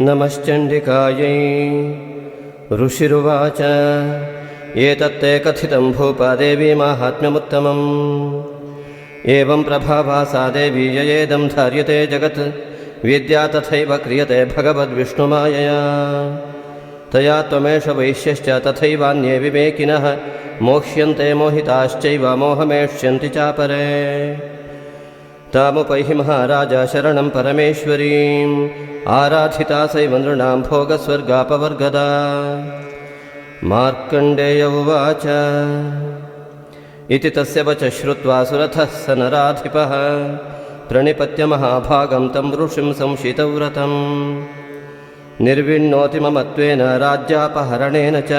नमश्चण्डिकायै ऋषिरुवाच एतत्ते कथितं भूपादेवी माहात्म्यमुत्तमम्। एवं प्रभावा सा देवी ययेदं धार्यते जगत्। विद्या तथैव क्रियते भगवद्विष्णुमायया तया त्वमेष वैश्यश्च तथैवान्ये विवेकिनः। मोह्यन्ते मोहिताश्चैव मोहमेष्यन्ति चापरे। तामुपैहि महाराज शरणं परमेश्वरीम्। आराधिता सैव नृणां भोगस्वर्गापवर्गदा। मार्कण्डेय उवाच। इति तस्य वच श्रुत्वा सुरथः स नराधिपः प्रणिपत्य महाभागं तं ऋषिं संशितव्रतम् निर्विण्णोतिममत्वेन राज्यापहरणेन च।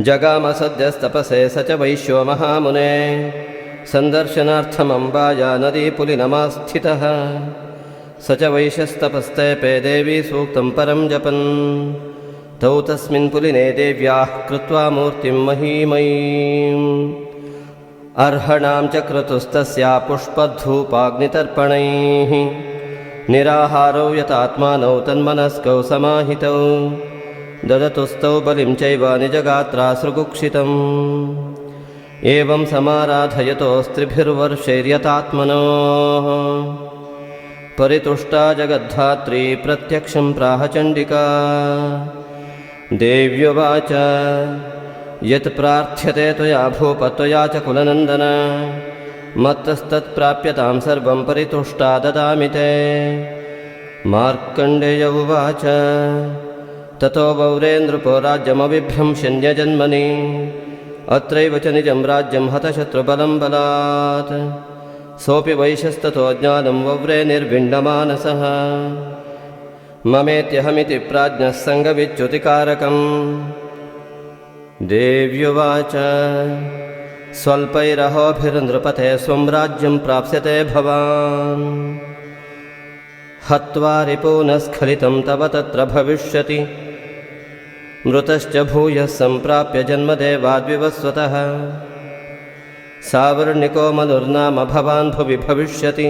जगाम सद्यस्तपसे स च वैश्यो महामुने सन्दर्शनार्थमम्बाया नदीपुलिनमास्थितः। स च वैश्यस्तपस्तेपे देवी सूक्तं परं जपन्। तौ तस्मिन् पुलिने देव्याः कृत्वा मूर्तिं महीमयीम्। अर्हणां च क्रतुस्तस्या पुष्पधूपाग्नितर्पणैः निराहारौ यतात्मानौ तन्मनस्कौ समाहितौ। ददतुस्तौ बलिं चैव निजगात्रा सृगुक्षितम्। एवं समाराधयतोस्त्रिभिर्वर्षैर्यतात्मनोः परितुष्टा जगद्धात्री प्रत्यक्षं प्राहचण्डिका। देव्युवाच यत् प्रार्थ्यते त्वया भूप त्वया च कुलनन्दन मत्तस्तत्प्राप्यतां सर्वं परितुष्टा ददामि ते। मार्कण्डेय उवाच ततो वौरेन्द्रपो राज्यमविभ्रंशन्यजन्मनि अत्रैव च निजं राज्यं हतशत्रुबलं बलात्। सोऽपि वैशस्ततो ज्ञानं वव्रे निर्विण्णमानसः ममेत्यहमिति प्राज्ञः सङ्गविच्युतिकारकम्। देव्युवाच स्वल्पैरहोभिर्नृपते स्वं राज्यं प्राप्स्यते भवान्। हत्वा रिपूनस्खलितं तव तत्र भविष्यति। मृतश्च भूयः सम्प्राप्य जन्मदेवाद्विवस्वतः। सावर्णिको मनुर्नाम भवान् भुवि भविष्यति।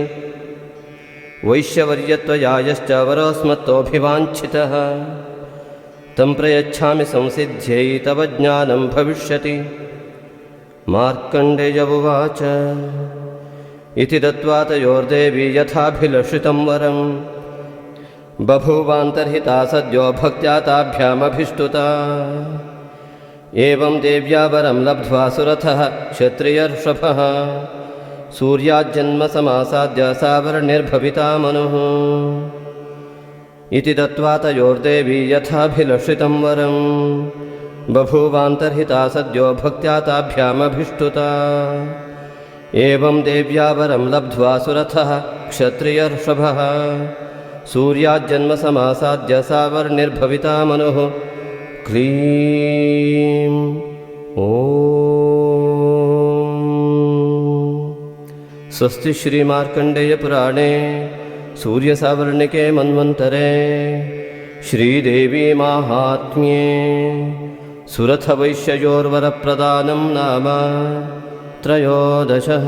वैश्यवर्यत्वयायश्च वरोऽस्मत्तोऽभिवाञ्छितः। तं प्रयच्छामि संसिद्ध्यै तव ज्ञानं भविष्यति मार्कण्डेय उवाच इति दत्त्वा तयोर्देवी यथाभिलषितं वरं बभूवान्तर्हिता सद्यो भक्त्या ताभ्यामभिष्टुता। एवं देव्या वरं लब्ध्वा सुरथः क्षत्रियर्षभः। सूर्याज्जन्मसमासाद्य सावर्णिर्भविता मनुः। इति दत्त्वा तयोर्देवी यथाभिलषितं वरं बभूवान्तर्हिता सद्यो भक्त्या ताभ्यामभिष्टुता एवं देव्या वरं लब्ध्वा सुरथः क्षत्रियर्षभः। सूर्याज्जन्मसमासाद्य सावर्णिर्भविता मनुः क्लीं ॐ स्वस्ति श्रीमार्कण्डेयपुराणे सूर्यसावर्णिके मन्वन्तरे श्रीदेवी माहात्म्ये सुरथवैश्ययोर्वरप्रदानं नाम त्रयोदशः